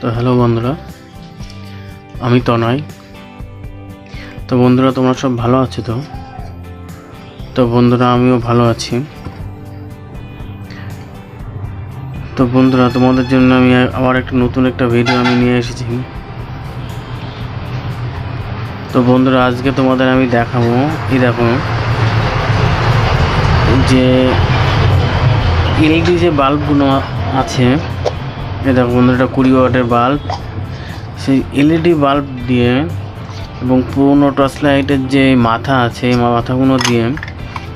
তো হ্যালো বন্ধুরা, আমি তনয়। তো বন্ধুরা, তোমরা সব ভালো আছো তো? তো বন্ধুরা, আমিও ভালো আছি। তো বন্ধুরা, তোমাদের জন্য আমি আবার একটা নতুন একটা ভিডিও আমি নিয়ে এসেছি। তো বন্ধুরা, আজকে তোমাদের আমি দেখাবো, এই দেখো, যে এলইডি যে বাল্বগুলো আছে এই দেখো বন্ধুরা এটা কুড়ি ওয়াটের বাল্ব সেই এলইডি বাল্ব দিয়ে এবং পুরোনো টর্চ লাইটের যে মাথা আছে মাথাগুলো দিয়ে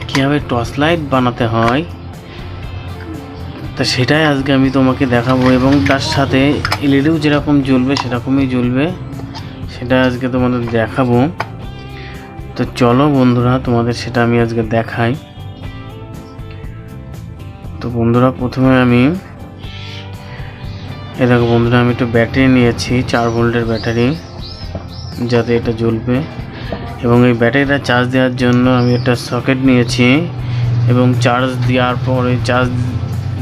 কীভাবে টর্চ লাইট বানাতে হয়, তা সেটাই আজকে আমি তোমাকে দেখাবো এবং তার সাথে এলইডিও যেরকম জ্বলবে, সেরকমই জ্বলবে, সেটা আজকে তোমাদের দেখাবো। তো চলো বন্ধুরা, তোমাদের সেটা আমি আজকে দেখাই। তো বন্ধুরা, প্রথমে আমি এ দেখো বন্ধুরা, আমি একটু ব্যাটারি নিয়েছি, চার ভোল্টের ব্যাটারি, যাতে এটা জ্বলবে। এবং এই ব্যাটারিটা চার্জ দেওয়ার জন্য আমি একটা সকেট নিয়েছি এবং চার্জ দেওয়ার পরে চার্জ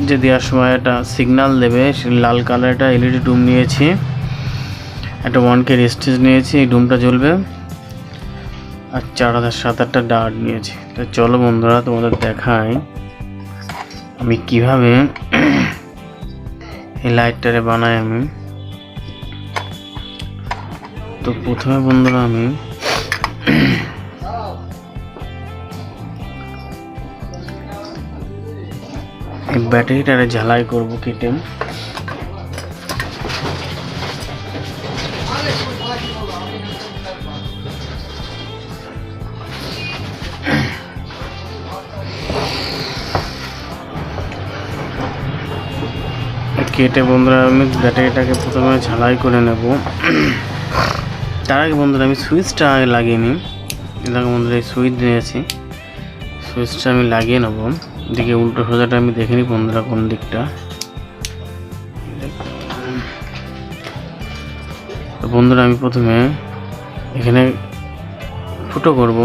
যে দেওয়ার সময় একটা সিগনাল দেবে লাল কালার একটা এলইডি ডুম নিয়েছি। একটা ওয়ান কে স্টেজ নিয়েছি, এই ডুমটা জ্বলবে। আর চার হাজার সাত আটটা ডার্ট নিয়েছি। তো চলো বন্ধুরা, তোমাদের দেখায় আমি কীভাবে এই লাইটটারে বানাই আমি। তো প্রথমে বন্ধুরা আমি এই ব্যাটারিটারে ঝালাই করব কেটে। কেটে বন্ধুরা, আমি ব্যাটারিটাকে প্রথমে ঝালাই করে নেব। তার আগে বন্ধুরা, আমি সুইচটা আগে লাগিয়ে নিই। দেখো বন্ধুরা, এই সুইচ নিয়েছি সুইচটা আমি লাগিয়ে নেব। দিকে উল্টো সোজাটা আমি দেখে নিই বন্ধুরা, কোন দিকটা। তো বন্ধুরা, আমি প্রথমে এখানে ফুটো করব।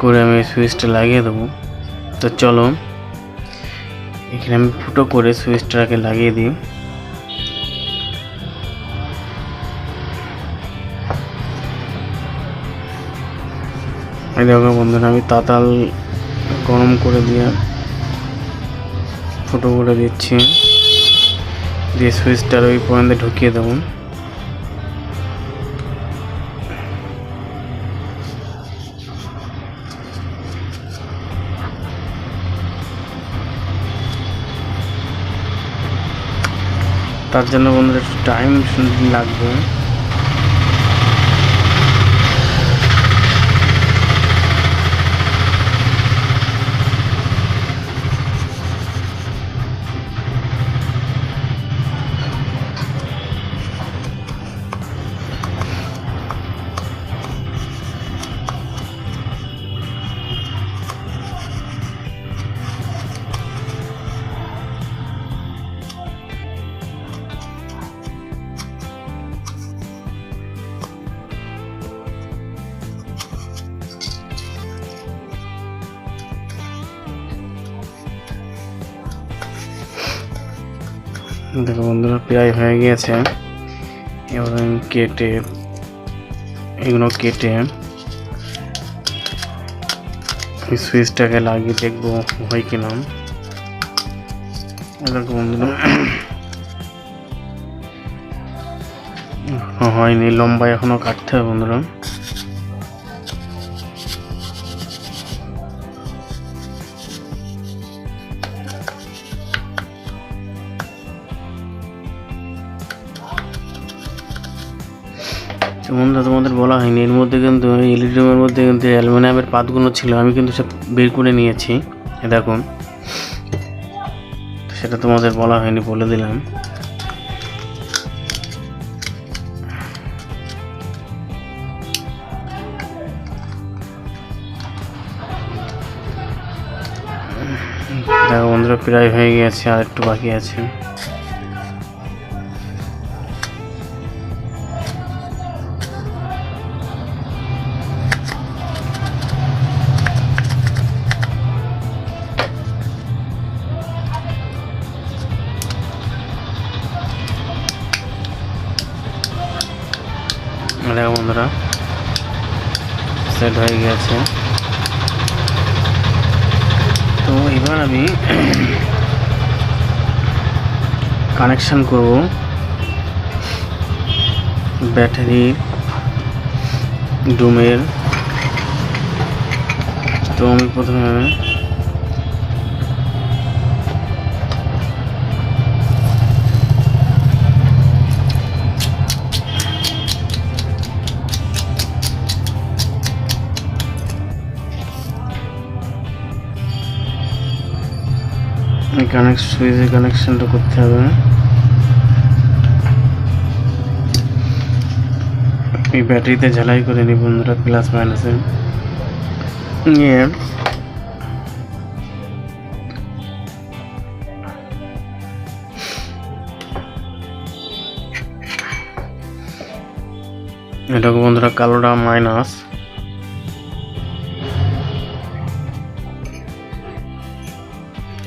করে আমি সুইচটা লাগিয়ে দেবো। তো চলো এখানে আমি ফুটো করে সুইচটাকে লাগিয়ে দিই। দেখো বন্ধুরা, আমি তাতাল গরম করে দিয়ে ফুটো করে দিচ্ছি। দিয়ে সুইচটার ওই পয়েন্টে ঢুকিয়ে দেবো। তার জন্য বন্ধুদের একটু টাইম লাগবে। দেখো বন্ধুরা, প্রায় হয়ে গিয়েছে। এবার আমি কেটে, এগুলো কেটে সুইচটাকে লাগিয়ে দেখব হয় কিনা। দেখো বন্ধুরা, হয়নি লম্বা এখনও কাটতে হবে বন্ধুরা। বন্ধুরা তোমাদের বলা হয়নি। এর মধ্যে কিন্তু এলইডি মধ্যে কিন্তু অ্যালুমিনিয়ামের পাতগুলো ছিল, আমি কিন্তু সব বের করে নিয়েছি দেখুন। সেটা তোমাদের বলা হয়নি, বলে দিলাম। দেখো বন্ধুরা, প্রায় হয়ে গেছে আর একটু বাকি আছে। সেট হয়ে গেছে। তো এবার আমি কানেকশান করব ব্যাটারি ডুমের। তো আমি প্রথমে কানেক্ট সুইচের কানেকশনটা করতে হবে। এই ব্যাটারিতে ঝালাই করে নি বন্ধুরা প্লাস মাইনাসে নিয়ে। এটাকে বন্ধুরা কালোটা মাইনাস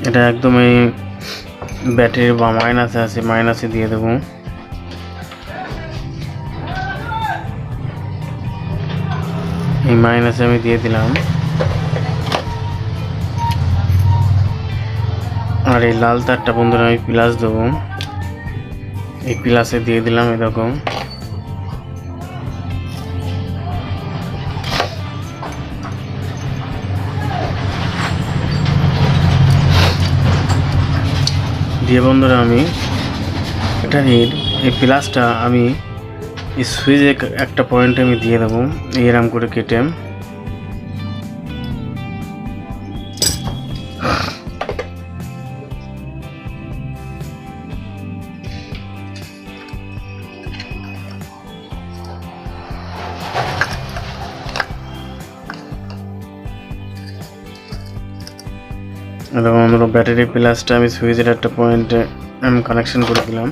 এটা একদম এই ব্যাটারির বা মাইনাসে আছে মাইনাসে দিয়ে দেবো। এই মাইনাসে আমি দিয়ে দিলাম। আর এই লাল তারটা বন্ধুরা আমি প্লাস দেবো। এই প্লাসে দিয়ে দিলাম এরকম। দিয়ে বন্ধুরা, আমি এটা এই প্লাসটা আমি সুইচে একটা পয়েন্ট আমি দিয়ে দেবো এরম করে কেটে প্লাসটা আমি সুইচের একটা পয়েন্টে কানেকশন করে দিলাম।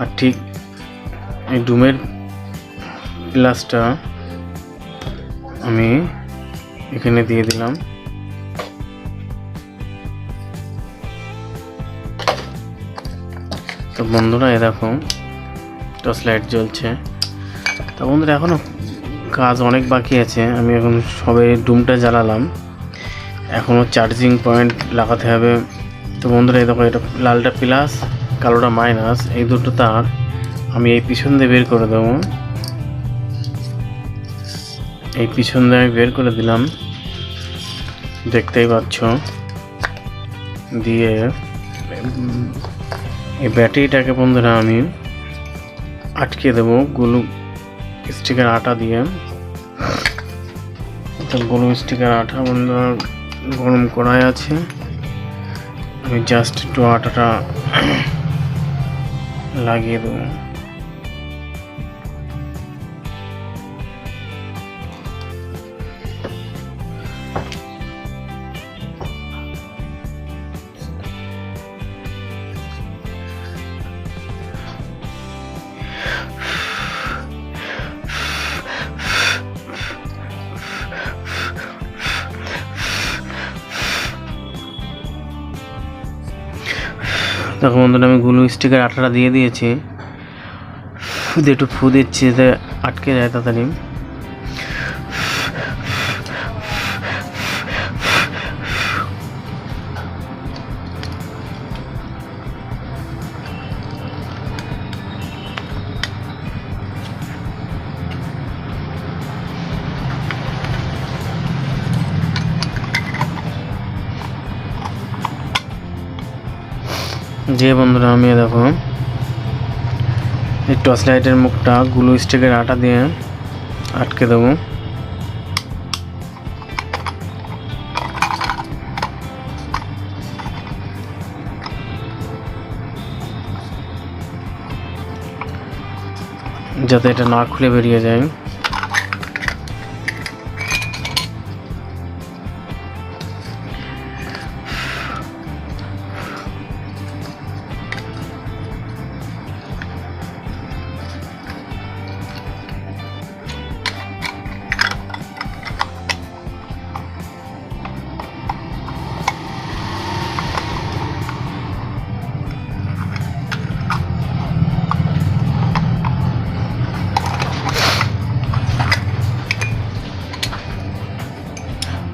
আর ঠিক এই ডুমের প্লাসটা আমি এখানে দিয়ে দিলাম। তো বন্ধুরা এরকম টর্চ লাইট জ্বলছে। তো বন্ধুরা এখনও কাজ অনেক বাকি আছে। আমি এখন সবে ডুমটা জ্বালালাম। এখনও চার্জিং পয়েন্ট লাগাতে হবে। তো বন্ধুরা, এই দেখো, এটা লালটা প্লাস কালোটা মাইনাস এই দুটো তার আমি এই পিছন দিয়ে বের করে দেবো। এই পিছন দিয়ে আমি বের করে দিলাম। দেখতেই পাচ্ছ। দিয়ে, এই ব্যাটারিটাকে বন্ধুরা আমি আটকে দেবো গুলু স্টিকার আটা দিয়ে। গুলু স্টিকার আটা বন্ধুরা গরম কড়াই আছে। আমি জাস্ট একটু আটাটা লাগিয়ে দেবো। দেখো বন্ধুরা, আমি গুলু স্টিকের আটাটা দিয়ে দিয়েছি। একটু ফু দিচ্ছি, যাতে আটকে যায় তাড়াতাড়ি। যে বন্ধুরা আমি দেখো। এই টর্চ লাইটের মুখটা গ্লু স্টিকের আটা দিয়ে আটকে দেবো। যাতে এটা না খুলে বেরিয়ে যায়।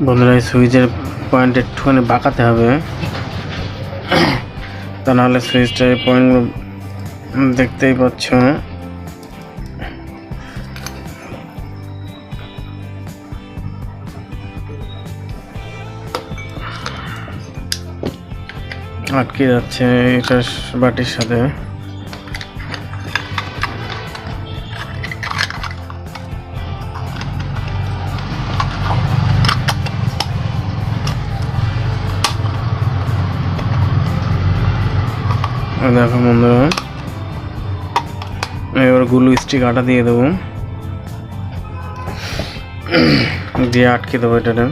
বন্ধুরা সুইচের পয়েন্ট একটুখানি বাঁকাতে হবে। তা নাহলে সুইচটার পয়েন্টগুলো দেখতেই পাচ্ছ। আটকে যাচ্ছে এটা বাটির সাথে। দেখো বন্ধুরা এবার গুলু স্টিক আটা দিয়ে দেবো। দিয়ে আটকে দেবো এটাতে।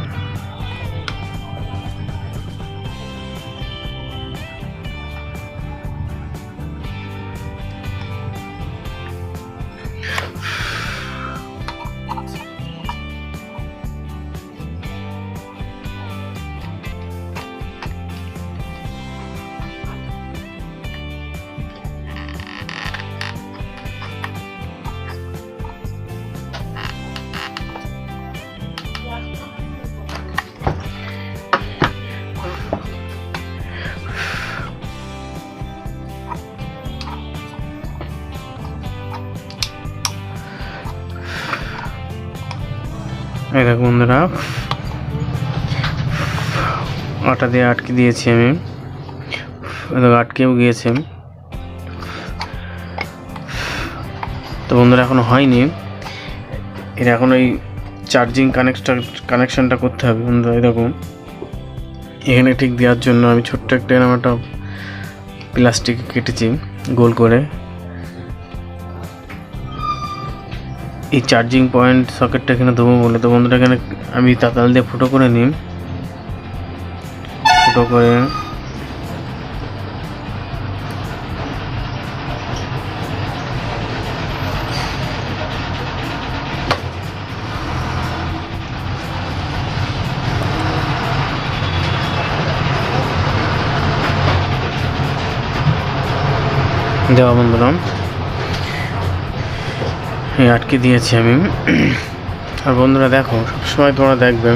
দেখো বন্ধুরা, আটা দিয়ে আটকে দিয়েছি আমি। এই আটকেও গিয়েছে। তো বন্ধুরা, এখনও হয়নি। এর এখন ওই চার্জিং কানেকশন কানেকশনটা করতে হবে বন্ধুরা, এই দেখো। এখানে ঠিক দেওয়ার জন্য আমি ছোট্ট একটা এরকম একটা প্লাস্টিক কেটেছি, গোল করে। এই চার্জিং পয়েন্ট সকেটটা এখানে দেবো বলে। তো বন্ধুরা, এখানে আমি তাতাল দিয়ে ফুটো করে নিই। ফুটো করে। দেওয়া বন্ধুরা। এই আটকে দিয়েছি আমি। আর বন্ধুরা দেখো, সবসময় তোমরা দেখবে,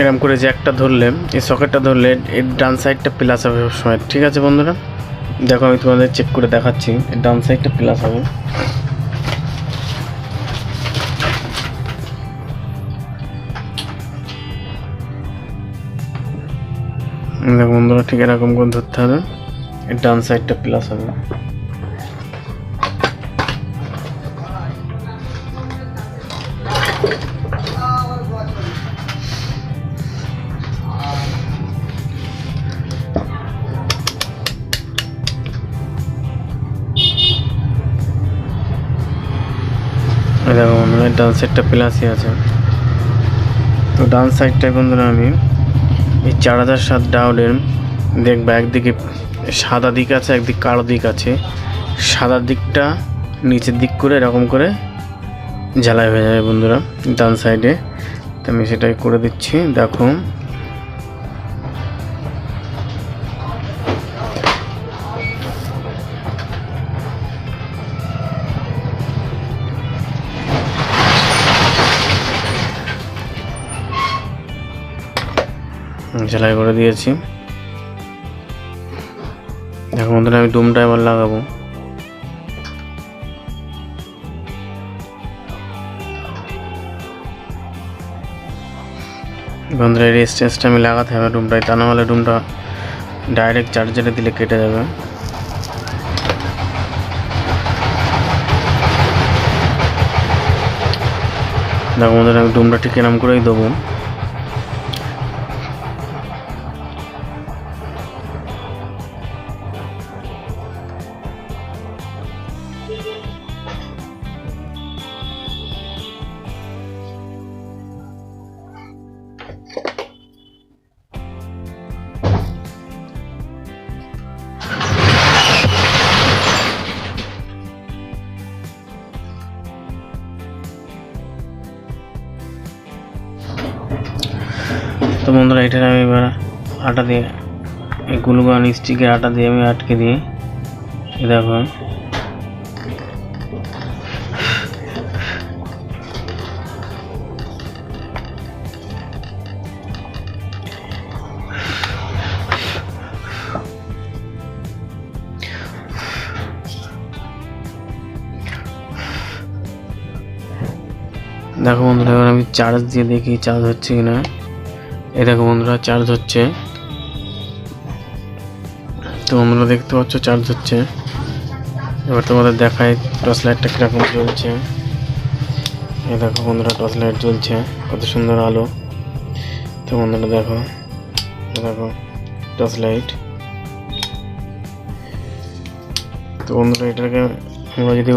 এরম করে যে একটা ধরলে, এই সকেটটা ধরলে এর ডান সাইডটা প্লাস হবে সবসময়, ঠিক আছে বন্ধুরা? দেখো, আমি তোমাদের চেক করে দেখাচ্ছি এর ডান সাইডটা প্লাস হবে। দেখো বন্ধুরা, ঠিক এরকম করে ধরতে হবে এর ডান সাইডটা প্লাস হবে। ডান সাইডটা প্লাসই আছে। তো ডান সাইডটায় বন্ধুরা আমি এই চার হাজার সাত ডাউলের দেখবা একদিকে সাদা দিক আছে, একদিক কালো দিক আছে। সাদা দিকটা নিচের দিক করে এরকম করে ঝালাই হয়ে যাবে বন্ধুরা ডান সাইডে। তো আমি সেটাই করে দিচ্ছি, দেখো। ঝালাই করে দিয়েছি। দেখো বন্ধুরা, আমি ডুমটা এবার লাগাবো। বন্ধুরা, এই রেস্টেন্সটা আমি লাগাতে হবে রুমটায় তা নাহলে ডুমটা ডাইরেক্ট চার্জারে দিলে কেটে যাবে। দেখো বন্ধুরা, আমি ডুমটা ঠিক এরম করেই দেবো। তো বন্ধুরা এটা আমি এবার আটা দিয়ে, এই গুলগান স্টিকের আটা দিয়ে আমি আটকে দিয়ে দেখো। দেখো বন্ধুরা, এবার আমি চার্জ দিয়ে দেখি চার্জ হচ্ছে কিনা। এই দেখো বন্ধুরা চার্জ হচ্ছে। তো বন্ধুরা দেখতে পাচ্ছ চার্জ হচ্ছে। এবার তোমাদের দেখায় টর্চ লাইটটা কীরকম জ্বলছে। এই দেখো বন্ধুরা টর্চ লাইট জ্বলছে, কত সুন্দর আলো। তো বন্ধুরা দেখো দেখো টর্চ লাইট তো বন্ধুরা এটাকে আমরা যদি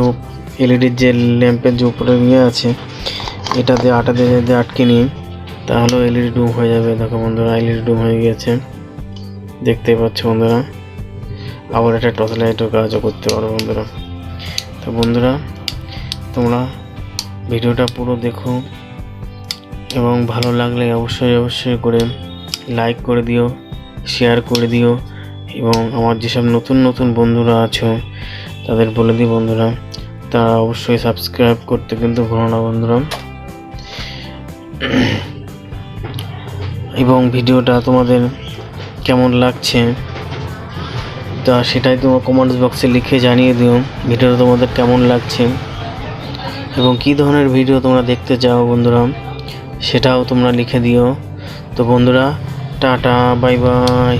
এলইডির যে ল্যাম্পের যে উপরে ইয়ে আছে, এটা দিয়ে আটা দিয়ে আটকে নিই তাহলেও এলইডি ডুম হয়ে যাবে। দেখো বন্ধুরা এলইডি ডুম হয়ে গিয়েছে। দেখতেই পাচ্ছ বন্ধুরা, আবার একটা টর্চ লাইটও কাজও করতে পারো বন্ধুরা। তো বন্ধুরা, তোমরা ভিডিওটা পুরো দেখো এবং ভালো লাগলে অবশ্যই অবশ্যই করে লাইক করে দিও শেয়ার করে দিও এবং আমার যেসব নতুন নতুন বন্ধুরা আছো, তাদের বলে দিই বন্ধুরা। তারা অবশ্যই সাবস্ক্রাইব করতে কিন্তু ভুলো না বন্ধুরা। এবং ভিডিওটা তোমাদের কেমন লাগছে, তা সেটাই তোমার কমেন্টস বক্সে লিখে জানিয়ে দিও, ভিডিওটা তোমাদের কেমন লাগছে এবং কী ধরনের ভিডিও তোমরা দেখতে চাও বন্ধুরা, সেটাও তোমরা লিখে দিও। তো বন্ধুরা, টাটা বাই বাই